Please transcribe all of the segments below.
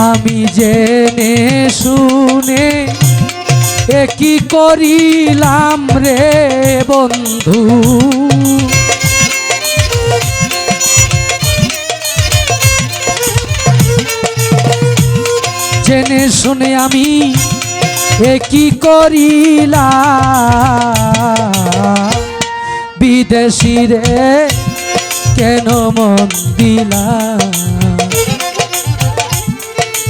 আমি জেনে শুনে এ কি করিলাম রে বন্ধু? জেনে শুনে আমি এ কি করিলাম? বিদেশি রে কেন মন দিলাম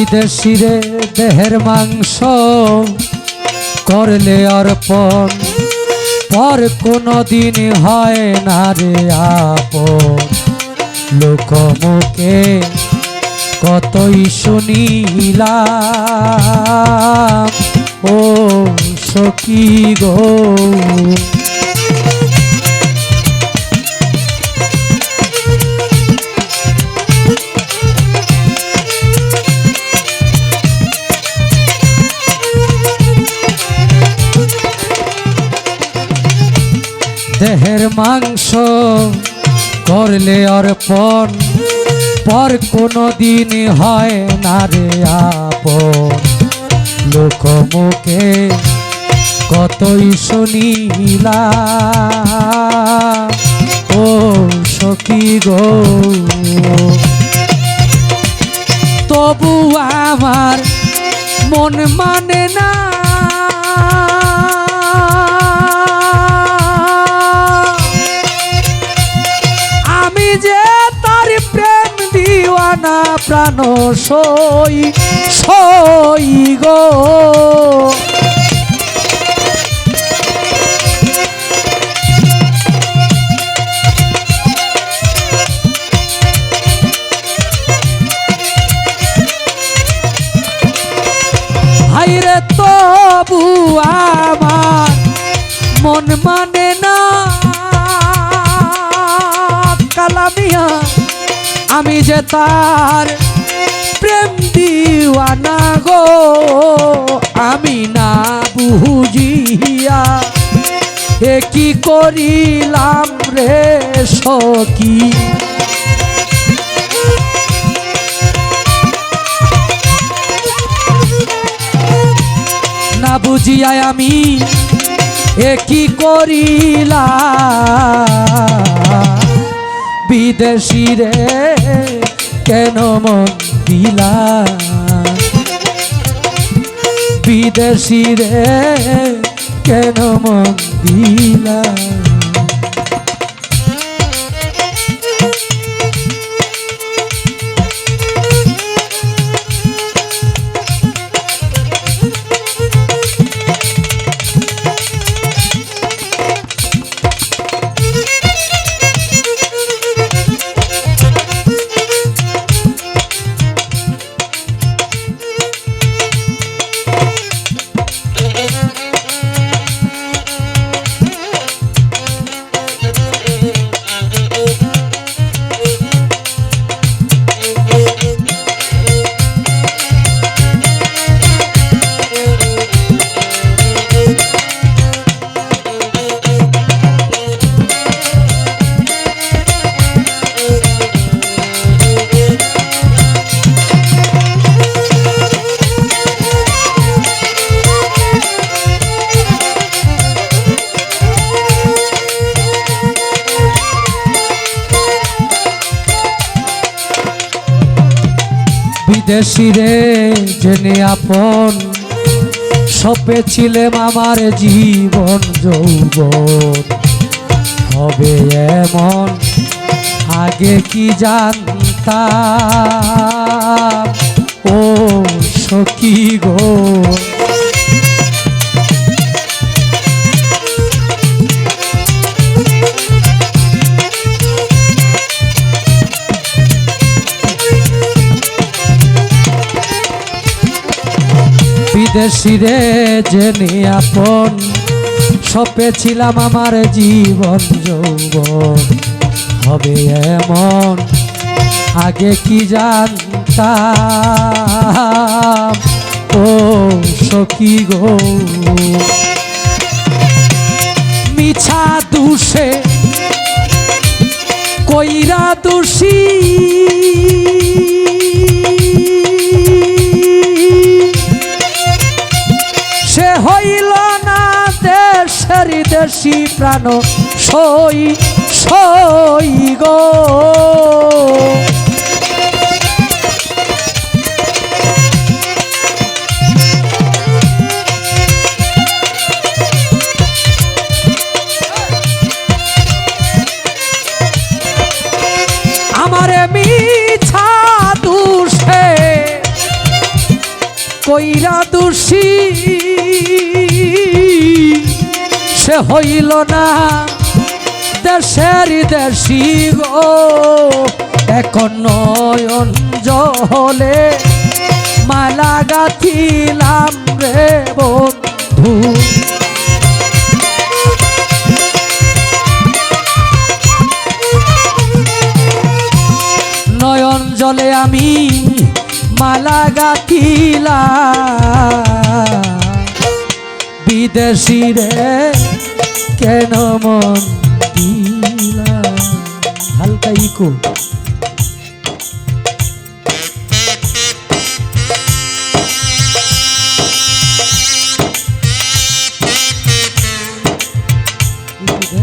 বিদেশিরে দেহের মাংস করলে অর্পণ। পর কোনো দিন হয় না রে আপন। লোকমুখে কতই শুনিলাম, ও সখী গো। দেহের মাংস করলে অর্পণ, পর কোনো দিন হয় না রে আপন। লোকমুখে কতই শুনিলা ও সখী গো। তবু আমার মন মানে না প্রাণ সই সই গো। হাইরে তবু আমার মন মানে না। কালামিয়া আমি যে তার প্রেম দিওয়ানা গো, আমি না বুঝিয়া, এ কি করিলাম রে সখী? না বুঝিয়া আমি, এ কি করিলা বিদেশি রে কেন মন দিলা? বিদেশি রে কেন মন দিলা? বিদেশি রে, জেনে আপন। সপে ছিলেম আমার জীবন যৌবন। হবে এমন, আগে কি জানতাম? ও সখী গো। বিদেশি রে জেনে আপন। সপেছিলাম আমার জীবন, যৌবন। হবে এমন, আগে কি জানতাম? ও সখী গো। মিছা দুষে, কইরা দোষী। প্রাণ সই সই গো। কইরা দোষী সে হইল না। দেশের দেশি গো। এখন নয়ন জলে মালা গাথিলাম রে বন্ধু। নয়ন জলে আমি মালা গাথিলা বিদেশি রে কেন মন হালকা ইকো ইকো দে।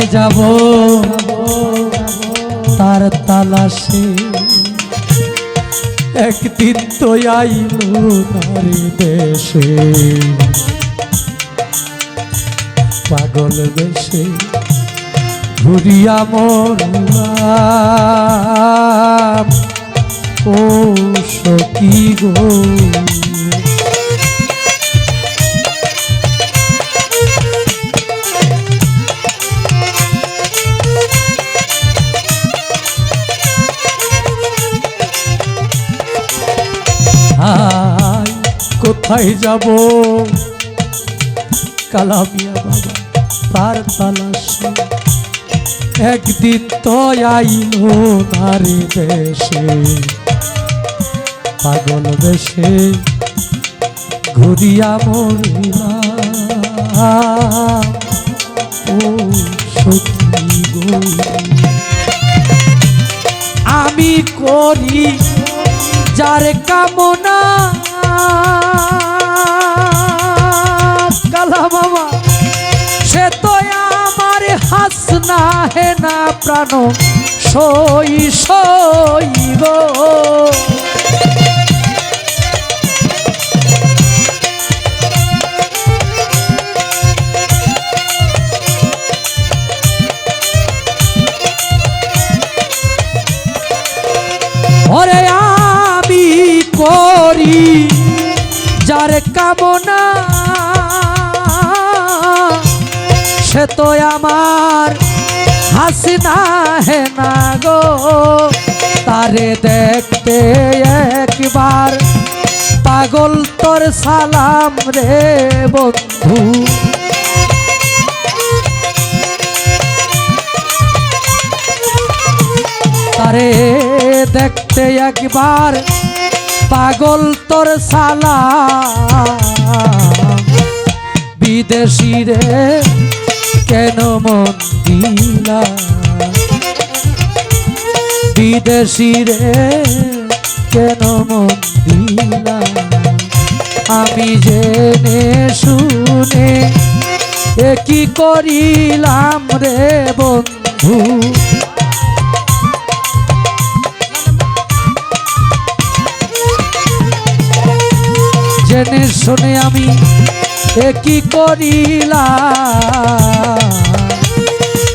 কোথায় যাব? তার তালাশে একদিন তো আইল নারী দেশে। পাগল দেশে ঘুরিয়া মরলাম কোথায় যাব? কালামিয়া বাবা তার তালাশে একদিন তো আইল নারী দেশে পাগল দেশে ঘুরিয়া মরিলা ও সত্যি গো। আমি করি যার কামনা কালা বাবা সে তো আমার হাসনা হে না প্রাণ। সই সই গো। সে তো আমার হাসিনা হে না গো। তারে দেখতে একবার পাগল তোর সালাম রে বন্ধু। তারে দেখতে একবার পাগল তোর সালা বিদেশি রে কেন মন দিলা? বিদেশি রে, কেন মন দিলা? আমি জেনে শুনে কি করিলাম রে বন্ধু? জেনে শুনে আমি এ কি করিলাম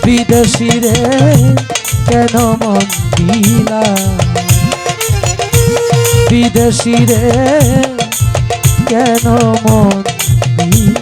বিদেশি রে কেন মন দিলা? বিদেশি রে কেন মন দিলাম